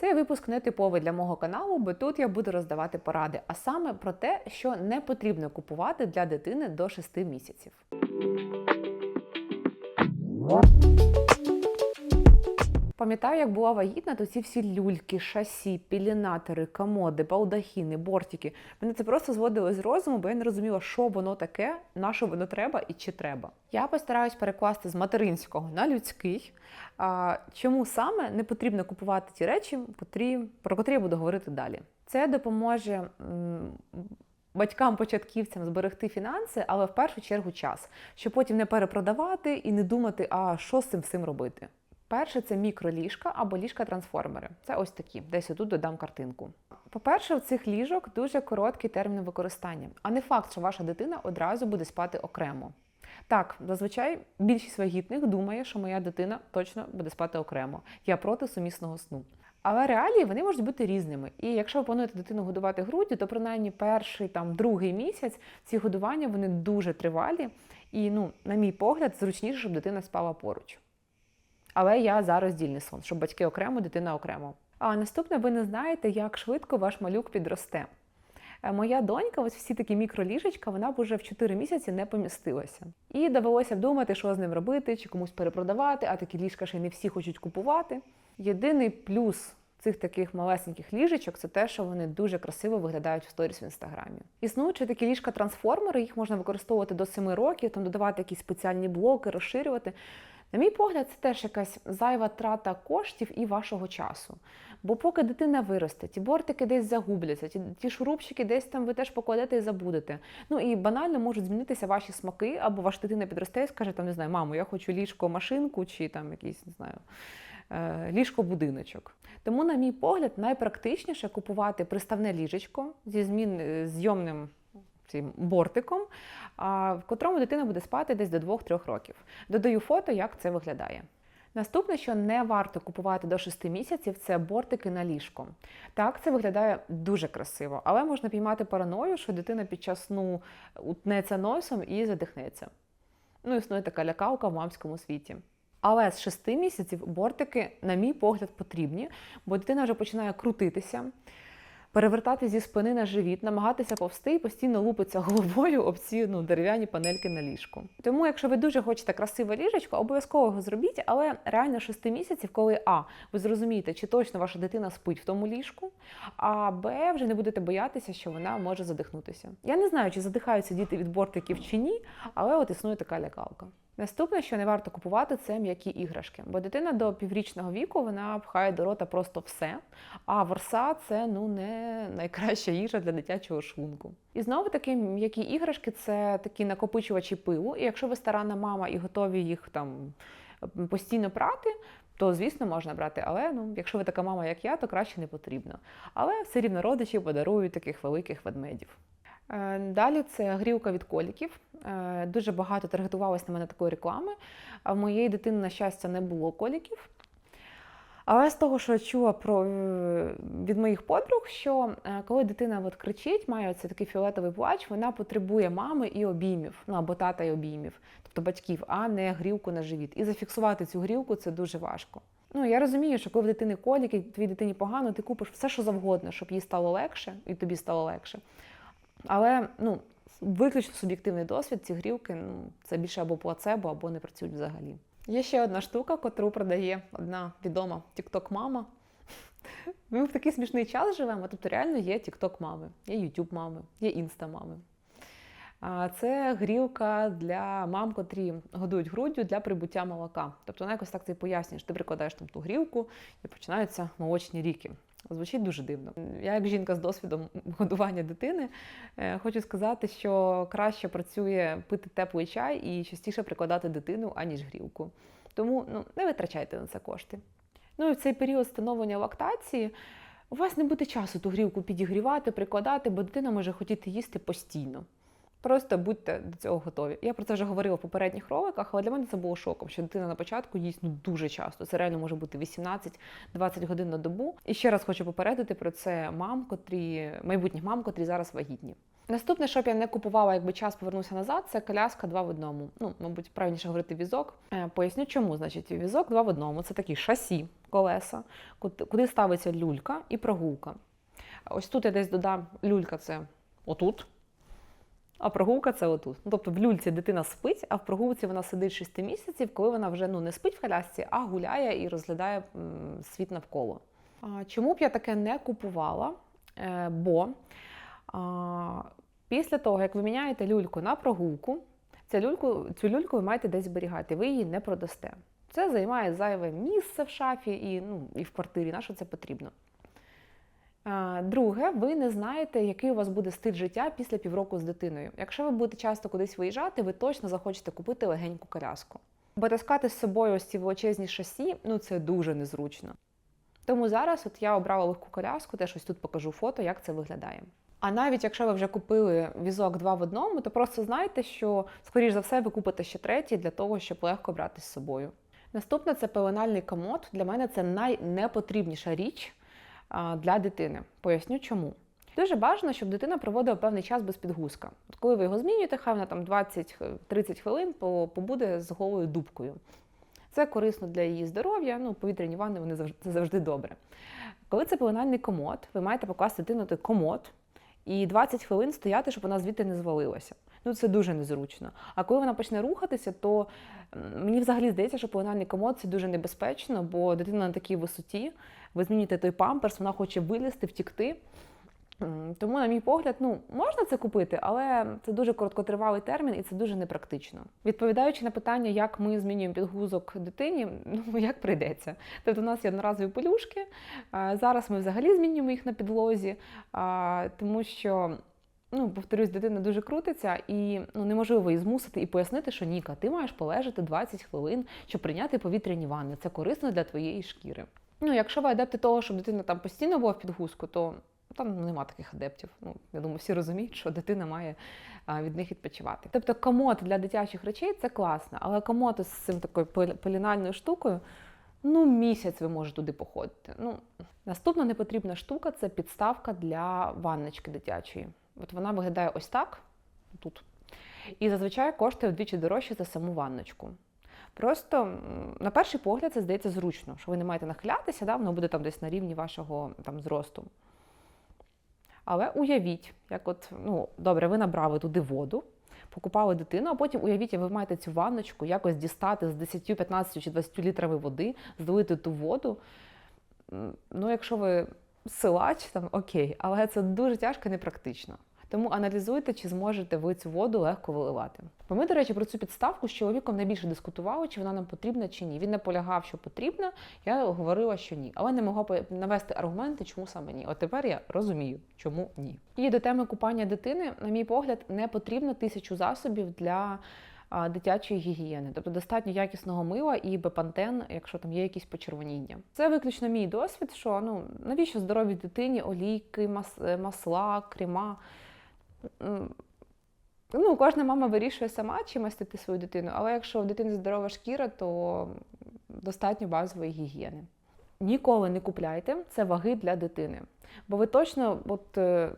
Цей випуск не типовий для мого каналу, бо тут я буду роздавати поради, а саме про те, що не потрібно купувати для дитини до 6 місяців. Пам'ятаю, як була вагітна, то ці всі люльки, шасі, пілінатори, комоди, балдахіни, бортики. Мене це просто зводило з розуму, бо я не розуміла, що воно таке, на що воно треба і чи треба. Я постараюсь перекласти з материнського на людський. А, чому саме не потрібно купувати ті речі, про котрі я буду говорити далі? Це допоможе. Батькам-початківцям зберегти фінанси, але в першу чергу час, щоб потім не перепродавати і не думати, а що з цим всім робити. Перше це мікроліжка або ліжка-трансформери. Це ось такі. Десь отут додам картинку. По-перше, у цих ліжок дуже короткий термін використання, а не факт, що ваша дитина одразу буде спати окремо. Так, зазвичай більшість вагітних думає, що моя дитина точно буде спати окремо. Я проти сумісного сну. Але реалії вони можуть бути різними. І якщо ви плануєте дитину годувати груддю, то принаймні перший там другий місяць ці годування вони дуже тривалі. І, ну, на мій погляд, зручніше, щоб дитина спала поруч. Але я за роздільний сон, щоб батьки окремо, дитина окремо. А наступне, ви не знаєте, як швидко ваш малюк підросте. Е, Моя донька, ось всі такі мікроліжечка, вона б уже в 4 місяці не помістилася. І довелося б думати, що з ним робити, чи комусь перепродавати, а такі ліжка ще не всі хочуть купувати. Єдиний плюс цих таких малесеньких ліжечок це те, що вони дуже красиво виглядають в сторіс в інстаграмі. Існують такі ліжка-трансформери, їх можна використовувати до 7 років, там додавати якісь спеціальні блоки, розширювати. На мій погляд, це теж якась зайва трата коштів і вашого часу. Бо поки дитина виросте, ті бортики десь загубляться, ті, ті шурупчики десь там ви теж покладете і забудете. Ну і банально можуть змінитися ваші смаки, або ваша дитина підросте і скаже, там, не знаю, мамо, я хочу ліжко-машинку чи там якийсь, не знаю, е, ліжко-будиночок. Тому, на мій погляд, найпрактичніше купувати приставне ліжечко зі змін е, зйомним цим бортиком, в котрому дитина буде спати десь до 2-3 років. Додаю фото, як це виглядає. Наступне, що не варто купувати до 6 місяців, це бортики на ліжко. Так, це виглядає дуже красиво, але можна піймати параною, що дитина під час сну утнеться носом і задихнеться. Ну, існує така лякалка в мамському світі. Але з 6 місяців бортики, на мій погляд, потрібні, бо дитина вже починає крутитися, перевертати зі спини на живіт, намагатися повсти і постійно лупиться головою об ці ну, дерев'яні панельки на ліжку. Тому, якщо ви дуже хочете красиве ліжечко, обов'язково його зробіть, але реально 6 місяців, коли А, ви зрозумієте, чи точно ваша дитина спить в тому ліжку, а Б, вже не будете боятися, що вона може задихнутися. Я не знаю, чи задихаються діти від бортиків чи ні, але от існує така лякалка. Наступне, що не варто купувати, це м'які іграшки. Бо дитина до піврічного віку вона пхає до рота просто все. А ворса це ну не найкраща їжа для дитячого шлунку. І знову таки м'які іграшки це такі накопичувачі пилу. І якщо ви старанна мама і готові їх там постійно прати. То, звісно, можна брати, але ну, якщо ви така мама, як я, то краще не потрібно. Але все рівно родичі подарують таких великих ведмедів. Е, Далі це грілка від коліків. Е, Дуже багато таргетувалось на мене такої реклами. В моєї дитини, на щастя, не було коліків. Але з того, що я чула про, е, від моїх подруг, що коли дитина от кричить, має оцей такий фіолетовий плач, вона потребує мами і обіймів, ну або тата і обіймів, тобто батьків, а не грілку на живіт. І зафіксувати цю грілку це дуже важко. Ну, я розумію, що коли в дитини коліки, твоїй дитині погано, ти купиш все, що завгодно, щоб їй стало легше, і тобі стало легше. Але ну, виключно суб'єктивний досвід, ці грілки ну, це більше або плацебо, або не працюють взагалі. Є ще одна штука, котру продає одна відома TikTok-мама. Ми в такий смішний час живемо, тобто реально є TikTok-мами, є YouTube-мами, є Інста-мами. Це грілка для мам, котрі годують груддю для прибуття молока. Тобто вона якось так це і пояснює, що ти прикладаєш там ту грілку і починаються молочні ріки. Звучить дуже дивно. Я, як жінка з досвідом годування дитини, е, хочу сказати, що краще працює пити теплий чай і частіше прикладати дитину, аніж грілку. Тому ну, не витрачайте на це кошти. Ну і в цей період становлення лактації у вас не буде часу ту грілку підігрівати, прикладати, бо дитина може хотіти їсти постійно. Просто будьте до цього готові. Я про це вже говорила в попередніх роликах, але для мене це було шоком, що дитина на початку їсть ну, дуже часто. Це реально може бути 18-20 годин на добу. І ще раз хочу попередити про це мам, котрі майбутніх мам, котрі зараз вагітні. Наступне, щоб я не купувала, якби час повернувся назад, це коляска два в одному. Ну, мабуть, правильніше говорити візок. Е, Поясню, чому значить візок два в одному. Це такі шасі колеса, куди- куди ставиться люлька і прогулка. Ось тут я десь додам люлька це отут. А прогулка це отут. Ну, тобто в люльці дитина спить, а в прогулці вона сидить 6 місяців, коли вона вже ну, не спить в колясці, а гуляє і розглядає світ навколо. А, чому б я таке не купувала? Е, бо а, після того, як ви міняєте люльку на прогулку, цю люльку, цю люльку ви маєте десь зберігати, ви її не продасте. Це займає зайве місце в шафі і, ну, і в квартирі. На що це потрібно? Друге, ви не знаєте, який у вас буде стиль життя після півроку з дитиною. Якщо ви будете часто кудись виїжджати, ви точно захочете купити легеньку коляску. Бо таскати з собою ось ці величезні шасі, ну це дуже незручно. Тому зараз от я обрала легку коляску, теж ось тут покажу фото, як це виглядає. А навіть якщо ви вже купили візок два в одному, то просто знайте, що, скоріш за все, ви купите ще третій для того, щоб легко брати з собою. Наступне це пеленальний комод. Для мене це найнепотрібніша річ для дитини. Поясню чому. Дуже бажано, щоб дитина проводила певний час без підгузка. От коли ви його змінюєте, хай вона там 20-30 хвилин побуде з голою дубкою. Це корисно для її здоров'я, ну, повітряні ванни вони завжди, це завжди добре. Коли це пеленальний комод, ви маєте покласти дитину комод і 20 хвилин стояти, щоб вона звідти не звалилася. Ну, це дуже незручно. А коли вона почне рухатися, то мені взагалі здається, що пеленальний комод це дуже небезпечно, бо дитина на такій висоті, ви змінюєте той памперс, вона хоче вилізти, втікти. Тому, на мій погляд, ну можна це купити, але це дуже короткотривалий термін і це дуже непрактично. Відповідаючи на питання, як ми змінюємо підгузок дитині, ну як прийдеться. Тобто, у нас є одноразові пелюшки. Зараз ми взагалі змінюємо їх на підлозі, тому що. Ну, повторюсь, дитина дуже крутиться, і ну неможливо її змусити і пояснити, що Ніка, ти маєш полежати 20 хвилин, щоб прийняти повітряні ванни. Це корисно для твоєї шкіри. Ну, якщо ви адепти того, щоб дитина там постійно була в підгузку, то там нема таких адептів. Ну, я думаю, всі розуміють, що дитина має від них відпочивати. Тобто комод для дитячих речей це класно, але комод з цим такою пелінальною штукою, ну, місяць ви можете туди походити. Ну, наступна непотрібна штука це підставка для ванночки дитячої. От вона виглядає ось так, тут. І зазвичай коштує вдвічі дорожче за саму ванночку. Просто на перший погляд це здається зручно, що ви не маєте нахилятися, да, воно буде там десь на рівні вашого там, зросту. Але уявіть, як от, ну, добре, ви набрали туди воду, покупали дитину, а потім уявіть, ви маєте цю ванночку якось дістати з 10, 15 чи 20 літрами води, злити ту воду. Ну, якщо ви силач, там окей, але це дуже тяжко і непрактично. Тому аналізуйте, чи зможете ви цю воду легко виливати. Бо ми, до речі, про цю підставку з чоловіком найбільше дискутували, чи вона нам потрібна чи ні. Він наполягав, що потрібна, я говорила, що ні. Але не могла навести аргументи, чому саме ні. От тепер я розумію, чому ні. І до теми купання дитини, на мій погляд, не потрібно тисячу засобів для дитячої гігієни, тобто достатньо якісного мила і бепантен, якщо там є якісь почервоніння. Це виключно мій досвід. Що ну навіщо здоровій дитині олійки, е, масла, крема? Ну, кожна мама вирішує сама, чи мастити свою дитину, але якщо в дитини здорова шкіра, то достатньо базової гігієни. Ніколи не купляйте це ваги для дитини. Бо ви точно, от, е,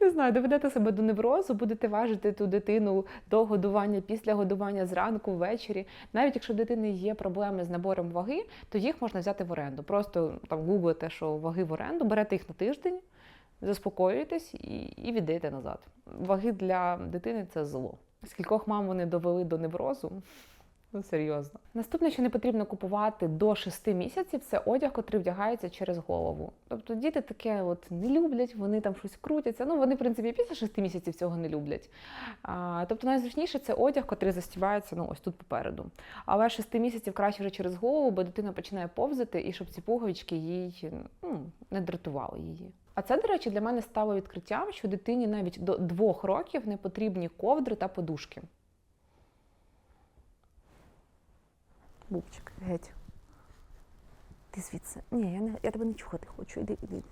не знаю, доведете себе до неврозу, будете важити ту дитину до годування, після годування, зранку, ввечері. Навіть якщо в дитини є проблеми з набором ваги, то їх можна взяти в оренду. Просто там гуглите, що ваги в оренду, берете їх на тиждень, заспокоюєтесь і, і віддаєте назад. Ваги для дитини це зло. Скількох мам вони довели до неврозу. Ну, серйозно. Наступне, що не потрібно купувати до 6 місяців, це одяг, який вдягається через голову. Тобто діти таке от не люблять, вони там щось крутяться. Ну, вони, в принципі, після 6 місяців цього не люблять. А, тобто найзручніше це одяг, який застібається ну, ось тут попереду. Але 6 місяців краще вже через голову, бо дитина починає повзати, і щоб ці пуговички їй ну, не дратували її. А це, до речі, для мене стало відкриттям, що дитині навіть до двох років не потрібні ковдри та подушки. Бубчик, геть. Ти звідси. Ні, я, не, я тебе не чухати хочу. Іди, іди, іди.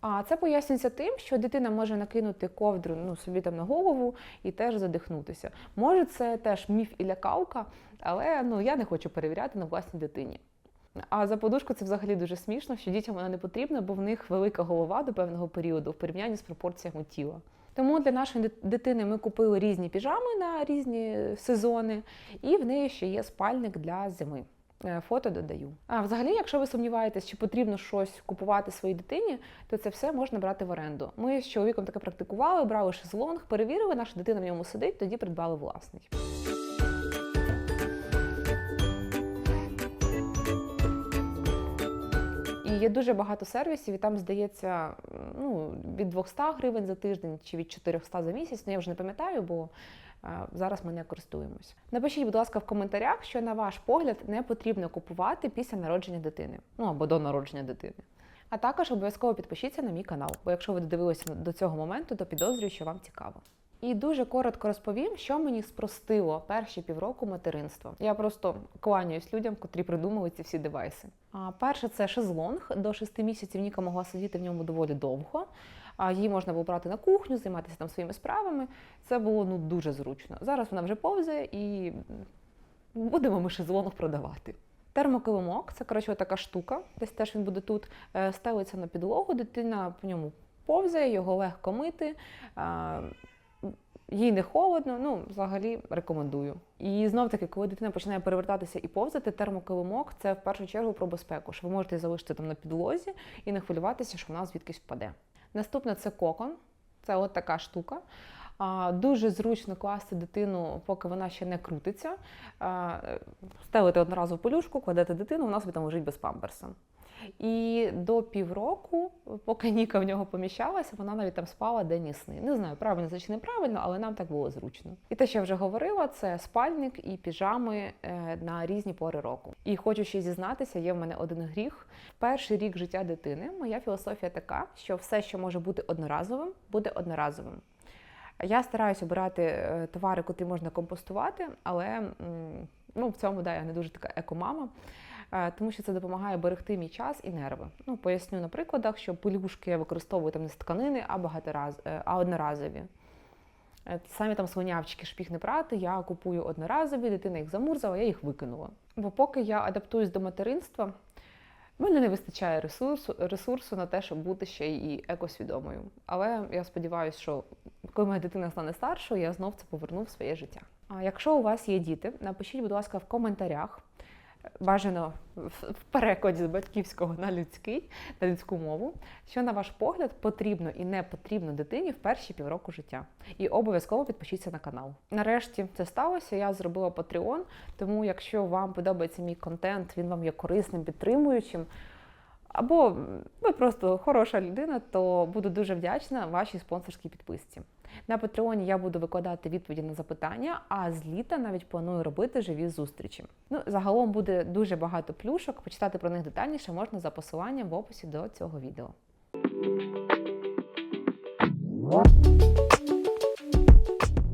А це пояснюється тим, що дитина може накинути ковдру ну, собі там на голову і теж задихнутися. Може, це теж міф і лякалка, але ну, я не хочу перевіряти на власній дитині. А за подушку це взагалі дуже смішно, що дітям вона не потрібна, бо в них велика голова до певного періоду в порівнянні з пропорціями тіла. Тому для нашої дитини ми купили різні піжами на різні сезони, і в неї ще є спальник для зими. Е, Фото додаю. А взагалі, якщо ви сумніваєтесь, чи потрібно щось купувати своїй дитині, то це все можна брати в оренду. Ми з чоловіком таке практикували, брали шезлонг, перевірили, наша дитина в ньому сидить, тоді придбали власний. Є дуже багато сервісів, і там здається ну, від 200 гривень за тиждень чи від 400 за місяць. Ну я вже не пам'ятаю, бо зараз ми не користуємось. Напишіть, будь ласка, в коментарях, що на ваш погляд не потрібно купувати після народження дитини, ну або до народження дитини. А також обов'язково підпишіться на мій канал, бо якщо ви додивилися до цього моменту, то підозрюю, що вам цікаво. І дуже коротко розповім, що мені спростило перші півроку материнства. Я просто кланяюсь людям, котрі придумали ці всі девайси. А перше це шезлонг. До 6 місяців Ніка могла сидіти в ньому доволі довго. А її можна було брати на кухню, займатися там своїми справами. Це було ну дуже зручно. Зараз вона вже повзає і будемо ми шезлонг продавати. Термокилимок це коротше така штука. Десь теж він буде тут. Е, Ставиться на підлогу, дитина по ньому повзає, його легко мити. Їй не холодно, ну взагалі рекомендую. І знов таки, коли дитина починає перевертатися і повзати, термокилимок це в першу чергу про безпеку, що ви можете залишити там на підлозі і не хвилюватися, що вона звідкись впаде. Наступне це кокон, це от така штука. Дуже зручно класти дитину, поки вона ще не крутиться. А, Стелите одноразову полюшку, кладете дитину, вона собі там лежить без памперса. І до півроку, поки Ніка в нього поміщалася, вона навіть там спала день і сни. Не знаю, правильно чи неправильно, але нам так було зручно. І те, що я вже говорила, це спальник і піжами е, на різні пори року. І хочу ще зізнатися, є в мене один гріх. Перший рік життя дитини моя філософія така, що все, що може бути одноразовим, буде одноразовим. Я стараюся обирати е, товари, котрі можна компостувати, але ну, в цьому да, я не дуже така екомама. Е, тому що це допомагає берегти мій час і нерви. Ну, поясню на прикладах, що пелюшки я використовую там не з тканини, а багатораз, е, а одноразові. Е, Самі там слонявчики шпіг не прати, я купую одноразові, дитина їх замурзала, я їх викинула. Бо поки я адаптуюсь до материнства, в мене не вистачає ресурсу, ресурсу на те, щоб бути ще і екосвідомою. Але я сподіваюся, що коли моя дитина стане старшою, я знов це поверну в своє життя. А якщо у вас є діти, напишіть, будь ласка, в коментарях. Бажано в перекладі з батьківського на людський, на людську мову, що на ваш погляд потрібно і не потрібно дитині в перші півроку життя. І обов'язково підпишіться на канал. Нарешті це сталося. Я зробила Patreon, тому якщо вам подобається мій контент, він вам є корисним, підтримуючим. Або ви просто хороша людина, то буду дуже вдячна вашій спонсорській підписці. На Патреоні я буду викладати відповіді на запитання, а з літа навіть планую робити живі зустрічі. Ну, загалом буде дуже багато плюшок. Почитати про них детальніше можна за посиланням в описі до цього відео.